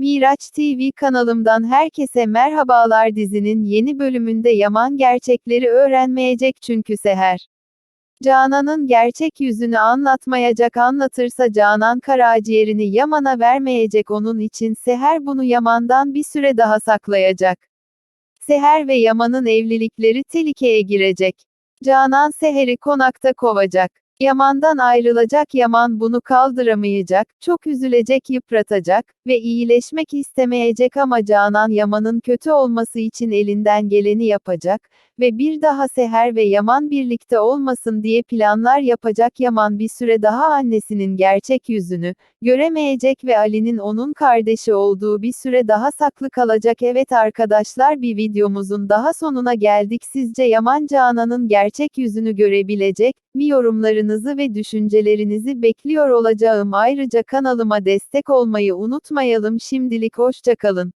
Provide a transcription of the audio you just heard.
Miraç TV kanalımdan herkese merhabalar dizinin yeni bölümünde Yaman gerçekleri öğrenmeyecek çünkü Seher. Canan'ın gerçek yüzünü anlatmayacak anlatırsa Canan karaciğerini Yaman'a vermeyecek onun için Seher bunu Yaman'dan bir süre daha saklayacak. Seher ve Yaman'ın evlilikleri tehlikeye girecek. Canan Seher'i konakta kovacak. Yaman'dan ayrılacak Yaman bunu kaldıramayacak, çok üzülecek yıpratacak ve iyileşmek istemeyecek ama Canan Yaman'ın kötü olması için elinden geleni yapacak ve bir daha Seher ve Yaman birlikte olmasın diye planlar yapacak. Yaman bir süre daha annesinin gerçek yüzünü göremeyecek ve Ali'nin onun kardeşi olduğu bir süre daha saklı kalacak. Evet arkadaşlar bir videomuzun daha sonuna geldik. Sizce Yaman Canan'ın gerçek yüzünü görebilecek mi yorumlarınızı ve düşüncelerinizi bekliyor olacağım ayrıca kanalıma destek olmayı unutmayalım şimdilik hoşçakalın.